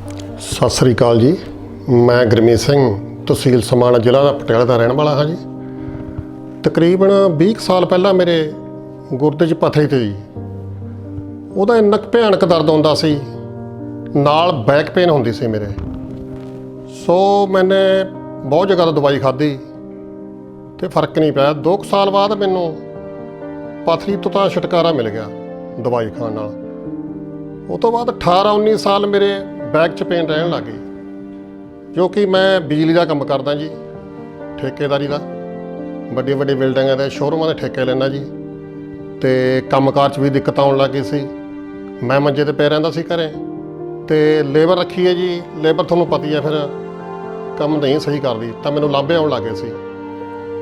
ਸਤਿ ਸ੍ਰੀ ਅਕਾਲ ਜੀ। ਮੈਂ ਗੁਰਮੀਤ ਸਿੰਘ, ਤਹਿਸੀਲ ਸਮਾਣਾ ਜ਼ਿਲ੍ਹਾ ਦਾ ਪਟਿਆਲਾ ਦਾ ਰਹਿਣ ਵਾਲਾ ਹਾਂ ਜੀ। ਤਕਰੀਬਨ 20 ਕੁ ਸਾਲ ਪਹਿਲਾਂ ਮੇਰੇ ਗੁਰਦੇ 'ਚ ਪਥਰੀ ਤੇ ਜੀ, ਉਹਦਾ ਇੰਨਾ ਕੁ ਭਿਆਨਕ ਦਰਦ ਹੁੰਦਾ ਸੀ, ਨਾਲ ਬੈਕ ਪੇਨ ਹੁੰਦੀ ਸੀ ਮੇਰੇ। ਸੋ ਮੈਨੇ ਬਹੁਤ ਜਗ੍ਹਾ ਤੋਂ ਦਵਾਈ ਖਾਧੀ ਤੇ ਫ਼ਰਕ ਨਹੀਂ ਪਿਆ। 2 ਸਾਲ ਬਾਅਦ ਮੈਨੂੰ ਪਥਰੀ ਤੋਂ ਤਾਂ ਛੁਟਕਾਰਾ ਮਿਲ ਗਿਆ ਦਵਾਈ ਖਾਣ ਨਾਲ। ਉਹ ਤੋਂ ਬਾਅਦ 18 19 ਸਾਲ ਮੇਰੇ ਬੈਕ 'ਚ ਪੇਨ ਰਹਿਣ ਲੱਗ ਗਈ। ਕਿਉਂਕਿ ਮੈਂ ਬਿਜਲੀ ਦਾ ਕੰਮ ਕਰਦਾ ਜੀ, ਠੇਕੇਦਾਰੀ ਦਾ। ਵੱਡੀ ਵੱਡੇ ਬਿਲਡਿੰਗਾਂ ਦੇ ਸ਼ੋਰੂਮਾਂ ਦੇ ਠੇਕੇ ਲੈਣਾ ਜੀ। ਤੇ ਕੰਮਕਾਰ 'ਚ ਵੀ ਦਿੱਕਤ ਆਉਣ ਲੱਗ ਗਈ ਸੀ। ਮੈਂ ਮੰਜੇ ਤੇ ਪੈ ਰਹਿੰਦਾ ਸੀ ਘਰੇ। ਤੇ ਲੇਬਰ ਰੱਖੀ ਹੈ ਜੀ ਲੇਬਰ ਤੁਹਾਨੂੰ ਪਤੀ ਹੈ ਫਿਰ, ਕੰਮ ਨਹੀਂ ਸਹੀ ਕਰਦੀ, ਤਾਂ ਮੈਨੂੰ ਲਾਂਭੇ ਆਉਣ ਲੱਗੇ ਸੀ।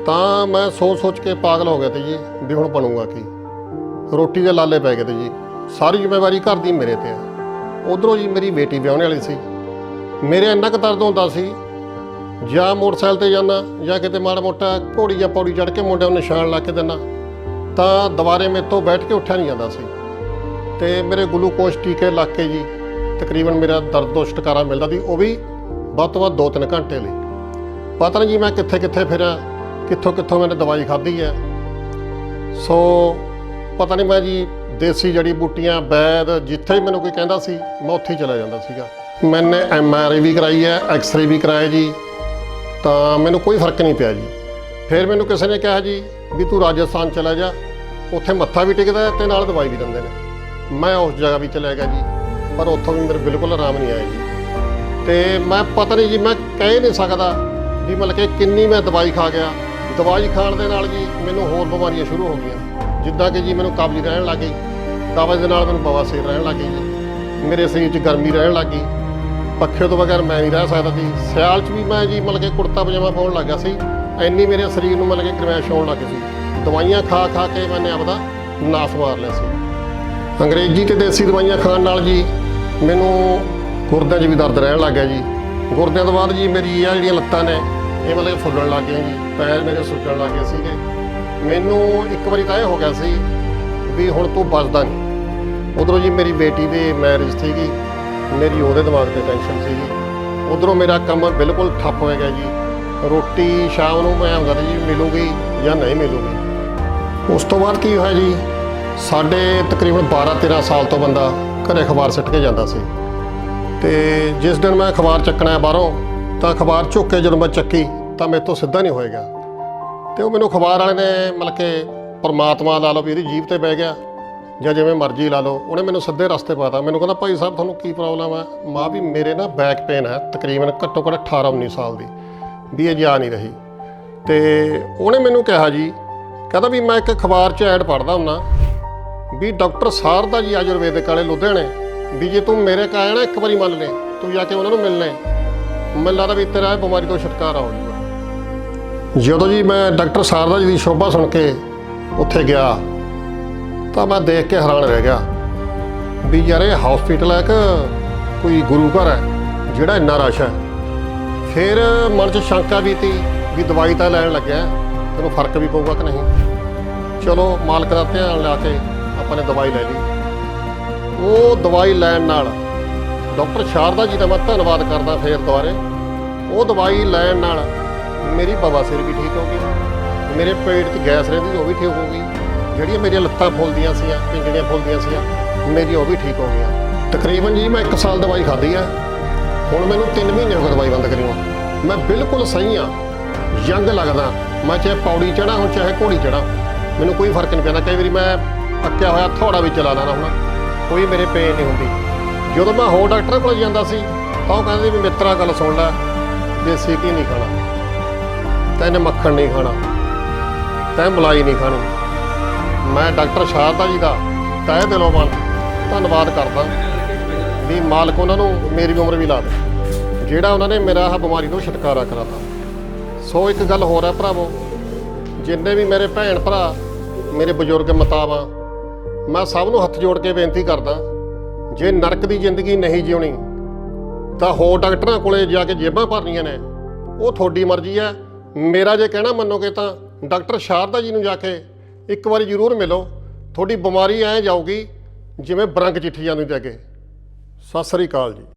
ਤਾਂ ਮੈਂ ਸੋਚ ਸੋਚ ਕੇ ਪਾਗਲ ਹੋ ਗਿਆ ਤੇ ਜੀ, ਵੀ ਹੁਣ ਬਣੂਗਾ ਕੀ। ਰੋਟੀ ਦੇ ਲਾਲੇ ਪੈ ਗਏ ਤੇ ਜੀ। ਸਾਰੀ ਜ਼ਿੰਮੇਵਾਰੀ ਘਰ ਦੀ ਮੇਰੇ ਤੇ ਆ। ਉਧਰੋਂ ਜੀ ਮੇਰੀ ਬੇਟੀ ਵਿਆਹਣ ਵਾਲੀ ਸੀ। ਮੇਰੇ ਇੰਨਾ ਕੁ ਦਰਦ ਹੁੰਦਾ ਸੀ, ਜਾਂ ਮੋਟਰਸਾਈਕਲ ਤੇ ਜਾਣਾ ਜਾਂ ਕਿਤੇ ਮਾੜਾ ਮੋਟਾ ਘੋੜੀ ਜਾਂ ਪੌੜੀ ਚੜ੍ਹ ਕੇ ਮੁੰਡਿਆਂ ਨੂੰ ਨਿਸ਼ਾਨ ਲਾ ਕੇ ਦੇਣਾ ਤਾਂ ਦੁਬਾਰੇ ਮੇਰੇ ਤੋਂ ਬੈਠ ਕੇ ਉੱਠਿਆ ਨਹੀਂ ਜਾਂਦਾ ਸੀ। ਤੇ ਮੇਰੇ ਗਲੂਕੋਜ਼ ਟੀਕੇ ਲਾ ਕੇ ਜੀ ਤਕਰੀਬਨ ਮੇਰਾ ਦਰਦ ਤੋਂ ਛੁਟਕਾਰਾ ਮਿਲਦਾ ਸੀ, ਉਹ ਵੀ ਵੱਧ ਤੋਂ ਵੱਧ 2-3 ਘੰਟੇ ਲਈ। ਪਤਾ ਨਹੀਂ ਜੀ ਮੈਂ ਕਿੱਥੇ ਕਿੱਥੇ ਫਿਰਿਆ, ਕਿੱਥੋਂ ਕਿੱਥੋਂ ਮੈंने ਦਵਾਈ ਖਾਧੀ ਹੈ। ਸੋ ਪਤਾ ਨਹੀਂ ਮੈਂ ਜੀ ਦੇਸੀ ਜੜੀ ਬੂਟੀਆਂ ਬੈਦ ਜਿੱਥੇ ਵੀ ਮੈਨੂੰ ਕੋਈ ਕਹਿੰਦਾ ਸੀ, ਮੈਂ ਉੱਥੇ ਹੀ ਚਲਾ ਜਾਂਦਾ ਸੀਗਾ। ਮੈਨੇ ਐਮ ਆਰ ਆਈ ਵੀ ਕਰਾਈ ਹੈ, ਐਕਸ-ਰੇ ਵੀ ਕਰਾਇਆ ਜੀ। ਤਾਂ ਮੈਨੂੰ ਕੋਈ ਫ਼ਰਕ ਨਹੀਂ ਪਿਆ ਜੀ। ਫਿਰ ਮੈਨੂੰ ਕਿਸੇ ਨੇ ਕਿਹਾ ਜੀ ਵੀ ਤੂੰ ਰਾਜਸਥਾਨ ਚਲਾ ਜਾ, ਉੱਥੇ ਮੱਥਾ ਵੀ ਟਿਕਦਾ ਹੈ ਤੇ ਨਾਲ ਦਵਾਈ ਵੀ ਦਿੰਦੇ ਨੇ। ਮੈਂ ਉਸ ਜਗ੍ਹਾ ਵੀ ਚਲਾ ਗਿਆ ਜੀ, ਪਰ ਉੱਥੋਂ ਵੀ ਮੇਰੇ ਬਿਲਕੁਲ ਆਰਾਮ ਨਹੀਂ ਆਇਆ ਜੀ। ਤੇ ਮੈਂ ਪਤਾ ਨਹੀਂ ਜੀ, ਮੈਂ ਕਹਿ ਨਹੀਂ ਸਕਦਾ ਵੀ ਮਤਲਬ ਕਿ ਕਿੰਨੀ ਮੈਂ ਦਵਾਈ ਖਾ ਗਿਆ। ਦਵਾਈ ਖਾਣ ਦੇ ਨਾਲ ਜੀ ਮੈਨੂੰ ਹੋਰ ਬਿਮਾਰੀਆਂ ਸ਼ੁਰੂ ਹੋ ਗਈਆਂ। ਜਿੱਦਾਂ ਕਿ ਜੀ ਮੈਨੂੰ ਕਬਜ਼ ਰਹਿਣ ਲੱਗ ਗਈ ਕਬਜ਼ ਦੇ ਨਾਲ ਮੈਨੂੰ ਬਵਾਸੀਰ ਰਹਿਣ ਲੱਗ ਗਈ ਜੀ। ਮੇਰੇ ਸਰੀਰ 'ਚ ਗਰਮੀ ਰਹਿਣ ਲੱਗ ਗਈ। ਪੱਖੇ ਤੋਂ ਬਗੈਰ ਮੈਂ ਨਹੀਂ ਰਹਿ ਸਕਦਾ ਸੀ। ਸਿਆਲ 'ਚ ਵੀ ਮੈਂ ਜੀ ਮਤਲਬ ਕਿ ਕੁੜਤਾ ਪਜਾਮਾ ਪਾਉਣ ਲੱਗਾ ਸੀ। ਇੰਨੀ ਮੇਰੇ ਸਰੀਰ ਨੂੰ ਮਤਲਬ ਕਿ ਗਰਮੈਸ਼ ਹੋਣ ਲੱਗ ਸੀ। ਦਵਾਈਆਂ ਖਾ ਖਾ ਕੇ ਮੈਨੇ ਆਪਦਾ ਨਾਸ ਮਾਰ ਲਿਆ ਸੀ। ਅੰਗਰੇਜ਼ੀ ਤੇ ਦੇਸੀ ਦਵਾਈਆਂ ਖਾਣ ਨਾਲ ਜੀ ਮੈਨੂੰ ਗੁਰਦਿਆਂ 'ਚ ਵੀ ਦਰਦ ਰਹਿਣ ਲੱਗ ਗਿਆ ਜੀ। ਗੁਰਦਿਆਂ ਤੋਂ ਬਾਅਦ ਜੀ ਮੇਰੀ ਆ ਜਿਹੜੀਆਂ ਲੱਤਾਂ ਨੇ, ਇਹ ਮਤਲਬ ਕਿ ਫੁੱਲਣ ਲੱਗ ਗਈਆਂ ਜੀ। ਪੈਰ ਮੇਰੇ ਸੁੱਜਣ ਲੱਗ ਗਏ ਸੀਗੇ। ਮੈਨੂੰ ਇੱਕ ਵਾਰੀ ਤਾਂ ਇਹ ਹੋ ਗਿਆ ਸੀ ਵੀ ਹੁਣ ਤੂੰ ਬਚਦਾ ਨਹੀਂ। ਉਧਰੋਂ ਜੀ ਮੇਰੀ ਬੇਟੀ ਦੀ ਮੈਰਿਜ ਸੀਗੀ, ਮੇਰੀ ਉਹਦੇ ਦਿਮਾਗ ਤੇ ਟੈਨਸ਼ਨ ਸੀਗੀ। ਉਧਰੋਂ ਮੇਰਾ ਕੰਮ ਬਿਲਕੁਲ ਠੱਪ ਹੋ ਗਿਆ ਜੀ। ਰੋਟੀ ਸ਼ਾਮ ਨੂੰ ਮੈਂ ਹੁੰਦਾ ਜੀ ਮਿਲੂਗੀ ਜਾਂ ਨਹੀਂ ਮਿਲੂਗੀ। ਉਸ ਤੋਂ ਬਾਅਦ ਕੀ ਹੋਇਆ ਜੀ? ਸਾਡੇ ਤਕਰੀਬਨ 12 13 ਸਾਲ ਤੋਂ ਬੰਦਾ ਘਰੇ ਅਖਬਾਰ ਸਿੱਟ ਕੇ ਜਾਂਦਾ ਸੀ। ਤੇ ਜਿਸ ਦਿਨ ਮੈਂ ਅਖਬਾਰ ਚੱਕਣਾ ਹੈ ਬਾਹਰੋਂ, ਤਾਂ ਅਖਬਾਰ ਝੁੱਕ ਕੇ ਜਦੋਂ ਮੈਂ ਚੱਕੀ, ਤਾਂ ਮੇਰੇ ਤੋਂ ਸਿੱਧਾ ਨਹੀਂ ਹੋਏਗਾ। ਤੇ ਉਹ ਮੈਨੂੰ ਅਖਬਾਰ ਵਾਲੇ ਨੇ ਮਤਲਬ ਕਿ ਪਰਮਾਤਮਾ ਲਾ ਲਓ ਵੀ ਇਹਦੀ ਜੀਭ ਤੇ ਬਹਿ ਗਿਆ ਜਾਂ ਜਿਵੇਂ ਮਰਜ਼ੀ ਲਾ ਲਓ, ਉਹਨੇ ਮੈਨੂੰ ਸਿੱਧੇ ਰਸਤੇ ਪਾਤਾ। ਮੈਨੂੰ ਕਹਿੰਦਾ, ਭਾਈ ਸਾਹਿਬ, ਤੁਹਾਨੂੰ ਕੀ ਪ੍ਰੋਬਲਮ ਹੈ ਮਾਂ ਵੀ ਮੇਰੇ ਨਾ ਬੈਕ ਪੇਨ ਹੈ, ਤਕਰੀਬਨ ਘੱਟੋ ਘੱਟ 18 19 ਸਾਲ ਦੀ, ਵੀ ਇਹ ਜਾ ਨਹੀਂ ਰਹੀ। ਤੇ ਉਹਨੇ ਮੈਨੂੰ ਕਿਹਾ ਜੀ, ਕਹਿੰਦਾ ਵੀ ਮੈਂ ਇੱਕ ਅਖਬਾਰ 'ਚ ਐਡ ਪੜ੍ਹਦਾ ਹੁੰਨਾ ਵੀ ਡਾਕਟਰ ਸਾਰਦਾ ਜੀ ਆਯੁਰਵੈਦਿਕ ਵਾਲੇ ਲੁਧਿਆਣੇ ਵੀ ਜੇ ਤੂੰ ਮੇਰੇ ਕਾ ਆਇਆ ਨਾ, ਇੱਕ ਵਾਰੀ ਮੰਨ ਲੈ, ਤੂੰ ਜਾ ਕੇ ਉਹਨਾਂ ਨੂੰ ਮਿਲ ਲੈ ਮੈਨੂੰ ਲੱਗਦਾ ਵੀ ਤੇਰਾ ਇਹ ਬਿਮਾਰੀ ਤੋਂ ਛੁਟਕਾਰਾ ਹੋ ਜਾਊਗਾ ਜਦੋਂ ਜੀ ਮੈਂ ਡਾਕਟਰ ਸਾਰਦਾ ਜੀ ਦੀ ਸ਼ੋਭਾ ਸੁਣ ਕੇ ਉੱਥੇ ਗਿਆ, ਤਾਂ ਮੈਂ ਦੇਖ ਕੇ ਹੈਰਾਨ ਰਹਿ ਗਿਆ ਵੀ ਯਾਰ ਇਹ ਹਸਪੀਟਲ ਹੈ ਕਿ ਕੋਈ ਗੁਰੂ ਘਰ ਹੈ, ਜਿਹੜਾ ਇੰਨਾ ਰਸ਼ ਹੈ। ਫਿਰ ਮਨ 'ਚ ਸ਼ੰਕਾ ਵੀ ਤੀ ਵੀ ਦਵਾਈ ਤਾਂ ਲੈਣ ਲੱਗਿਆ, ਤੈਨੂੰ ਫ਼ਰਕ ਵੀ ਪਊਗਾ ਕਿ ਨਹੀਂ? ਚਲੋ ਮਾਲਕ ਦਾ ਧਿਆਨ ਲਾ ਕੇ ਆਪਾਂ ਨੇ ਦਵਾਈ ਲੈ ਲਈ। ਉਹ ਦਵਾਈ ਲੈਣ ਨਾਲ ਡਾਕਟਰ ਸ਼ਾਰਦਾ ਜੀ ਦਾ ਮੈਂ ਧੰਨਵਾਦ ਕਰਦਾ ਫੇਰ ਦੁਬਾਰੇ। ਉਹ ਦਵਾਈ ਲੈਣ ਨਾਲ ਮੇਰੀ ਬਵਾਸੀਰ ਵੀ ਠੀਕ ਹੋ ਗਈ। ਮੇਰੇ ਪੇਟ 'ਚ ਗੈਸ ਰਹਿੰਦੀ, ਉਹ ਵੀ ਠੀਕ ਹੋ ਗਈ। ਜਿਹੜੀਆਂ ਮੇਰੀਆਂ ਲੱਤਾਂ ਫੁੱਲਦੀਆਂ ਸੀਆਂ, ਪਿੰਜੜੀਆਂ ਫੁੱਲਦੀਆਂ ਸੀਆਂ, ਮੇਰੀ ਉਹ ਵੀ ਠੀਕ ਹੋ ਗਈਆਂ। ਤਕਰੀਬਨ ਜੀ, ਮੈਂ 1 ਸਾਲ ਦਵਾਈ ਖਾਧੀ ਆ। ਹੁਣ ਮੈਨੂੰ 3 ਮਹੀਨੇ ਹੋ ਗਏ ਦਵਾਈ ਬੰਦ ਕਰੀ ਨੂੰ। ਮੈਂ ਬਿਲਕੁਲ ਸਹੀ ਆ। ਯੰਗ ਲੱਗਦਾ। ਮੈਂ ਚਾਹੇ ਪੌੜੀ ਚੜਾ ਹੁਣ ਚਾਹੇ ਘੋੜੀ ਚੜਾ ਮੈਨੂੰ ਕੋਈ ਫ਼ਰਕ ਨਹੀਂ ਪੈਂਦਾ। ਕਈ ਵਾਰੀ ਮੈਂ ਅੱਕਿਆ ਹੋਇਆ ਥੋੜਾ ਵੀ ਚਲਾ ਲੈਣਾ ਹੁਣ ਕੋਈ ਮੇਰੇ ਪੇਨ ਨਹੀਂ ਹੁੰਦੀ। ਜਦੋਂ ਮੈਂ ਹੋਰ ਡਾਕਟਰ ਕੋਲ ਜਾਂਦਾ ਸੀ, ਤਾਂ ਉਹ ਕਹਿੰਦੇ ਵੀ ਮਿੱਤਰਾ, ਗੱਲ ਸੁਣ ਲੈ। ਦੇਸੀ ਘੀ ਨਹੀਂ ਖਾਣਾ। ਤੈਨੇ ਮੱਖਣ ਨਹੀਂ ਖਾਣਾ, ਤੈਂ ਮਲਾਈ ਨਹੀਂ ਖਾਣੀ। ਮੈਂ ਡਾਕਟਰ ਸ਼ਾਰਦਾ ਜੀ ਦਾ ਤਹਿ ਦਿਲੋਂ ਮਨ ਧੰਨਵਾਦ ਕਰਦਾ ਵੀ ਮਾਲਕ ਉਹਨਾਂ ਨੂੰ ਮੇਰੀ ਉਮਰ ਵੀ ਲਾ ਦੇ, ਜਿਹੜਾ ਉਹਨਾਂ ਨੇ ਮੇਰਾ ਆਹ ਬਿਮਾਰੀ ਤੋਂ ਛੁਟਕਾਰਾ ਕਰਾਤਾ ਸੋ ਇੱਕ ਗੱਲ ਹੋਰ ਹੈ ਭਰਾਵੋ, ਜਿੰਨੇ ਵੀ ਮੇਰੇ ਭੈਣ ਭਰਾ, ਮੇਰੇ ਬਜ਼ੁਰਗ ਮਤਾਵਾ, ਮੈਂ ਸਭ ਨੂੰ ਹੱਥ ਜੋੜ ਕੇ ਬੇਨਤੀ ਕਰਦਾ, ਜੇ ਨਰਕ ਦੀ ਜ਼ਿੰਦਗੀ ਨਹੀਂ ਜਿਉਣੀ, ਤਾਂ ਹੋਰ ਡਾਕਟਰਾਂ ਕੋਲੇ ਜਾ ਕੇ ਜੇਬਾਂ ਭਰਨੀਆਂ ਨੇ, ਉਹ ਤੁਹਾਡੀ ਮਰਜ਼ੀ ਹੈ ਮੇਰਾ ਜੇ ਕਹਿਣਾ ਮੰਨੋਗੇ ਤਾਂ ਡਾਕਟਰ ਸ਼ਾਰਦਾ ਜੀ ਨੂੰ ਜਾ ਕੇ ਇੱਕ ਵਾਰੀ ਜ਼ਰੂਰ ਮਿਲੋ। ਤੁਹਾਡੀ ਬਿਮਾਰੀ ਐ ਜਾਊਗੀ ਜਿਵੇਂ ਬਰੰਗ ਚਿੱਠੀ ਜਾਂਦੀ ਤੇ ਅੱਗੇ ਸਤਿ ਸ੍ਰੀ ਅਕਾਲ ਜੀ।